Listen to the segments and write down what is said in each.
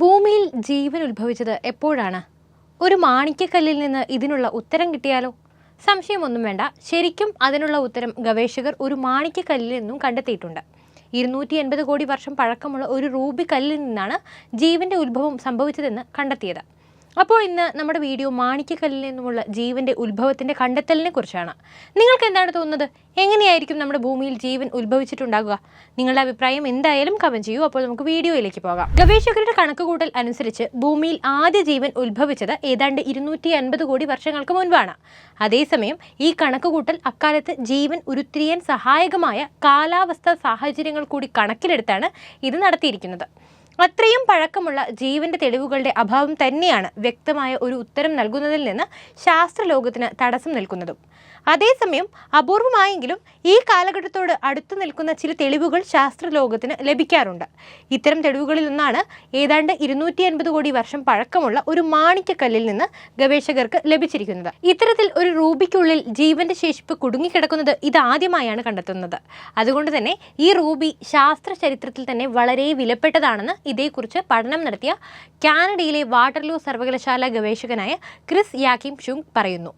ഭൂമിയിൽ ജീവൻ ഉത്ഭവിച്ചത് എപ്പോഴാണ്? ഒരു മാണിക്യക്കല്ലിൽ നിന്ന് ഇതിനുള്ള ഉത്തരം കിട്ടിയാലോ? സംശയമൊന്നും വേണ്ട. ശരിക്കും അതിനുള്ള ഉത്തരം ഗവേഷകർ ഒരു മാണിക്യക്കല്ലിൽ നിന്നും കണ്ടെത്തിയിട്ടുണ്ട്. ഇരുന്നൂറ്റി എൺപത് കോടി വർഷം പഴക്കമുള്ള ഒരു റൂബി കല്ലിൽ നിന്നാണ് ജീവന്റെ ഉത്ഭവം സംഭവിച്ചതെന്ന് കണ്ടെത്തിയത്. അപ്പോൾ ഇന്ന് നമ്മുടെ വീഡിയോ മാണിക്കക്കല്ലിൽ നിന്നുമുള്ള ജീവന്റെ ഉത്ഭവത്തിന്റെ കണ്ടെത്തലിനെ കുറിച്ചാണ്. നിങ്ങൾക്ക് എന്താണ് തോന്നുന്നത്? എങ്ങനെയായിരിക്കും നമ്മുടെ ഭൂമിയിൽ ജീവൻ ഉത്ഭവിച്ചിട്ടുണ്ടാകുക? നിങ്ങളുടെ അഭിപ്രായം എന്തായാലും കമന്റ് ചെയ്യൂ. അപ്പോൾ നമുക്ക് വീഡിയോയിലേക്ക് പോകാം. ഗവേഷകരുടെ കണക്കുകൂട്ടൽ അനുസരിച്ച് ഭൂമിയിൽ ആദ്യ ജീവൻ ഉത്ഭവിച്ചത് ഏതാണ്ട് ഇരുന്നൂറ്റി അൻപത് കോടി വർഷങ്ങൾക്ക് മുൻപാണ്. അതേസമയം ഈ കണക്കുകൂട്ടൽ അക്കാലത്ത് ജീവൻ ഉരുത്തിരിയാൻ സഹായകമായ കാലാവസ്ഥാ സാഹചര്യങ്ങൾ കൂടി കണക്കിലെടുത്താണ് ഇത് നടത്തിയിരിക്കുന്നത്. അത്രയും പഴക്കമുള്ള ജീവന്റെ തെളിവുകളുടെ അഭാവം തന്നെയാണ് വ്യക്തമായ ഒരു ഉത്തരം നൽകുന്നതിൽ നിന്ന് ശാസ്ത്രലോകത്തിന് തടസ്സം നിൽക്കുന്നതും. അതേസമയം അപൂർവമായെങ്കിലും ഈ കാലഘട്ടത്തോട് അടുത്തു നിൽക്കുന്ന ചില തെളിവുകൾ ശാസ്ത്രലോകത്തിന് ലഭിക്കാറുണ്ട്. ഇത്തരം തെളിവുകളിൽ ഒന്നാണ് ഏതാണ്ട് ഇരുന്നൂറ്റി അൻപത് കോടി വർഷം പഴക്കമുള്ള ഒരു മാണിക്യക്കല്ലിൽ നിന്ന് ഗവേഷകർക്ക് ലഭിച്ചിരിക്കുന്നത്. ഇത്തരത്തിൽ ഒരു റൂബിക്കുള്ളിൽ ജീവന്റെ ശേഷിപ്പ് കുടുങ്ങിക്കിടക്കുന്നത് ഇതാദ്യമായാണ് കണ്ടെത്തുന്നത്. അതുകൊണ്ട് തന്നെ ഈ റൂബി ശാസ്ത്ര ചരിത്രത്തിൽ തന്നെ വളരെ വിലപ്പെട്ടതാണെന്ന് ഇതേക്കുറിച്ച് പഠനം നടത്തിയ കാനഡയിലെ വാട്ടർലൂ സർവകലാശാല ഗവേഷകനായ ക്രിസ് യാക്കിം ഷുങ് പറയുന്നു.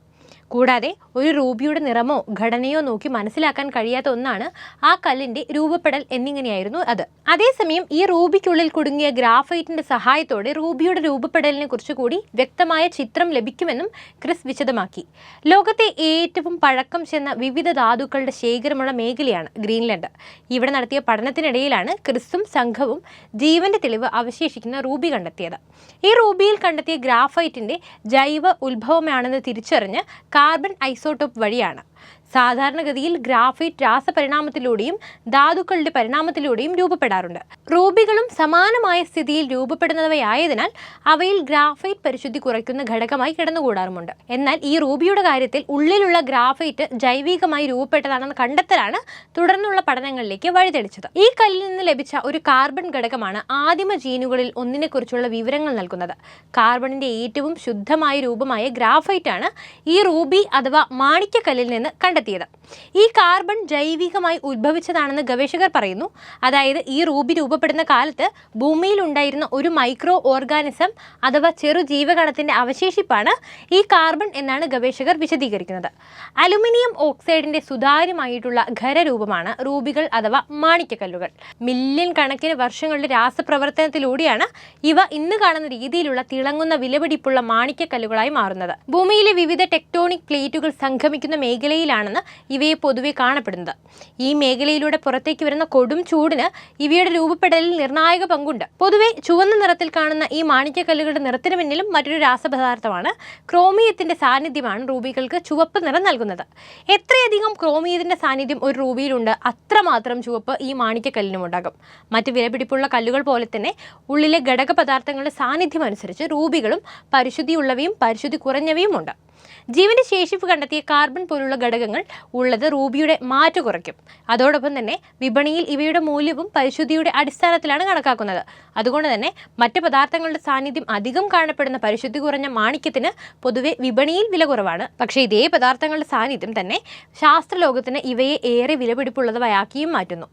കൂടാതെ ഒരു റൂബിയുടെ നിറമോ ഘടനയോ നോക്കി മനസ്സിലാക്കാൻ കഴിയാത്ത ഒന്നാണ് ആ കല്ലിന്റെ രൂപപ്പെടൽ എന്നിങ്ങനെയായിരുന്നു അത്. അതേസമയം ഈ റൂബിക്കുള്ളിൽ കുടുങ്ങിയ ഗ്രാഫൈറ്റിന്റെ സഹായത്തോടെ റൂബിയുടെ രൂപപ്പെടലിനെ കുറിച്ച് കൂടി വ്യക്തമായ ചിത്രം ലഭിക്കുമെന്നും ക്രിസ് വിശദമാക്കി. ലോകത്തെ ഏറ്റവും പഴക്കം ചെന്ന വിവിധ ധാതുക്കളുടെ ശേഖരമുള്ള മേഖലയാണ് ഗ്രീൻലാൻഡ്. ഇവിടെ നടത്തിയ പഠനത്തിനിടയിലാണ് ക്രിസും സംഘവും ജീവന്റെ തെളിവ് അവശേഷിക്കുന്ന റൂബി കണ്ടെത്തിയത്. ഈ റൂബിയിൽ കണ്ടെത്തിയ ഗ്രാഫൈറ്റിന്റെ ജൈവ ഉത്ഭവമാണെന്ന് തിരിച്ചറിഞ്ഞ് കാർബൺ ഐസോട്ടോപ്പ് വഴിയാണ്. സാധാരണഗതിയിൽ ഗ്രാഫൈറ്റ് രാസപരിണാമത്തിലൂടെയും ധാതുക്കളുടെ പരിണാമത്തിലൂടെയും രൂപപ്പെടാറുണ്ട്. റൂബികളും സമാനമായ സ്ഥിതിയിൽ രൂപപ്പെടുന്നവയായതിനാൽ അവയിൽ ഗ്രാഫൈറ്റ് പരിശുദ്ധി കുറയ്ക്കുന്ന ഘടകമായി കിടന്നുകൂടാറുമുണ്ട്. എന്നാൽ ഈ റൂബിയുടെ കാര്യത്തിൽ ഉള്ളിലുള്ള ഗ്രാഫൈറ്റ് ജൈവികമായി രൂപപ്പെട്ടതാണെന്ന് കണ്ടെത്തലാണ് തുടർന്നുള്ള പഠനങ്ങളിലേക്ക് വഴിതെളിച്ചത്. ഈ കല്ലിൽ നിന്ന് ലഭിച്ച ഒരു കാർബൺ ഘടകമാണ് ആദിമ ജീനുകളിൽ ഒന്നിനെക്കുറിച്ചുള്ള വിവരങ്ങൾ നൽകുന്നത്. കാർബണിന്റെ ഏറ്റവും ശുദ്ധമായ രൂപമായ ഗ്രാഫൈറ്റ് ആണ് ഈ റൂബി അഥവാ മാണിക്യക്കല്ലിൽ നിന്ന് കണ്ടെത്തിയത് ഈ കാർബൺ ജൈവികമായി ഉത്ഭവിച്ചതാണെന്ന് ഗവേഷകർ പറയുന്നു. അതായത് ഈ റൂബി രൂപപ്പെടുന്ന കാലത്ത് ഭൂമിയിൽ ഉണ്ടായിരുന്ന ഒരു മൈക്രോ ഓർഗാനിസം അഥവാ ചെറു ജീവകണത്തിന്റെ അവശേഷിപ്പാണ് ഈ കാർബൺ എന്നാണ് ഗവേഷകർ വിശദീകരിക്കുന്നത്. അലുമിനിയം ഓക്സൈഡിന്റെ സുതാര്യമായിട്ടുള്ള ഖരരൂപമാണ് റൂബികൾ അഥവാ മാണിക്യക്കല്ലുകൾ. മില്യൺ കണക്കിന് വർഷങ്ങളുടെ രാസപ്രവർത്തനത്തിലൂടെയാണ് ഇവ ഇന്ന് കാണുന്ന രീതിയിലുള്ള തിളങ്ങുന്ന വിലപിടിപ്പുള്ള മാണിക്യക്കല്ലുകളായി മാറുന്നത്. ഭൂമിയിലെ വിവിധ ടെക്ടോണിക് പ്ലേറ്റുകൾ സംഗമിക്കുന്ന മേഖലയിലാണെന്ന് ഇവയെ പൊതുവെ കാണപ്പെടുന്നത്. ഈ മേഖലയിലൂടെ പുറത്തേക്ക് വരുന്ന കൊടും ചൂടിന് ഇവയുടെ രൂപപ്പെടലിൽ നിർണായക പങ്കുണ്ട്. പൊതുവെ ചുവന്ന നിറത്തിൽ കാണുന്ന ഈ മാണിക്യക്കല്ലുകളുടെ നിറത്തിന് പിന്നിലും മറ്റൊരു രാസപദാർത്ഥമാണ് ക്രോമിയത്തിന്റെ സാന്നിധ്യമാണ് റൂബികൾക്ക് ചുവപ്പ് നിറം നൽകുന്നത്. എത്രയധികം ക്രോമിയത്തിന്റെ സാന്നിധ്യം ഒരു റൂബിയിലുണ്ട് അത്രമാത്രം ചുവപ്പ് ഈ മാണിക്യക്കല്ലിനും ഉണ്ടാകും. മറ്റ് വിലപിടിപ്പുള്ള കല്ലുകൾ പോലെ തന്നെ ഉള്ളിലെ ഘടക പദാർത്ഥങ്ങളുടെ സാന്നിധ്യം അനുസരിച്ച് റൂബികളും പരിശുദ്ധിയുള്ളവയും പരിശുദ്ധി കുറഞ്ഞവയും ഉണ്ട്. ജീവന്റെ ശേഷിപ്പ് കണ്ടെത്തിയ കാർബൺ പോലുള്ള ഘടകങ്ങൾ ഉള്ളത് റൂബിയുടെ മാറ്റ് കുറയ്ക്കും. അതോടൊപ്പം തന്നെ വിപണിയിൽ ഇവയുടെ മൂല്യവും പരിശുദ്ധിയുടെ അടിസ്ഥാനത്തിലാണ് കണക്കാക്കുന്നത്. അതുകൊണ്ട് തന്നെ മറ്റ് പദാർത്ഥങ്ങളുടെ സാന്നിധ്യം അധികം കാണപ്പെടുന്ന പരിശുദ്ധി കുറഞ്ഞ മാണിക്യത്തിന് പൊതുവെ വിപണിയിൽ വില കുറവാണ്. പക്ഷേ ഇതേ പദാർത്ഥങ്ങളുടെ സാന്നിധ്യം തന്നെ ശാസ്ത്രലോകത്തിന് ഇവയെ ഏറെ വിലപിടിപ്പുള്ളതാക്കിയും മാറ്റുന്നു.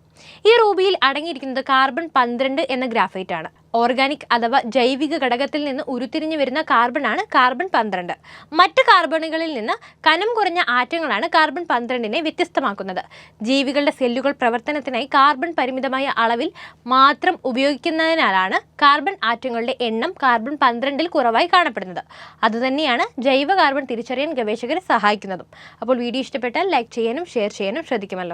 ഈ റൂബിയിൽ അടങ്ങിയിരിക്കുന്നത് കാർബൺ പന്ത്രണ്ട് എന്ന ഗ്രാഫൈറ്റ് ആണ്. ഓർഗാനിക് അഥവാ ജൈവിക ഘടകത്തിൽ നിന്ന് ഉരുത്തിരിഞ്ഞു വരുന്ന കാർബണാണ് കാർബൺ പന്ത്രണ്ട്. മറ്റ് കാർബണുകളിൽ നിന്ന് കനം കുറഞ്ഞ ആറ്റങ്ങളാണ് കാർബൺ പന്ത്രണ്ടിനെ വ്യത്യസ്തമാക്കുന്നത്. ജീവികളുടെ സെല്ലുകൾ പ്രവർത്തനത്തിനായി കാർബൺ പരിമിതമായ അളവിൽ മാത്രം ഉപയോഗിക്കുന്നതിനാലാണ് കാർബൺ ആറ്റങ്ങളുടെ എണ്ണം കാർബൺ പന്ത്രണ്ടിൽ കുറവായി കാണപ്പെടുന്നത്. അതുതന്നെയാണ് ജൈവ കാർബൺ തിരിച്ചറിയാൻ ഗവേഷകരെ സഹായിക്കുന്നതും. അപ്പോൾ വീഡിയോ ഇഷ്ടപ്പെട്ടാൽ ലൈക്ക് ചെയ്യാനും ഷെയർ ചെയ്യാനും ശ്രദ്ധിക്കുമല്ലോ.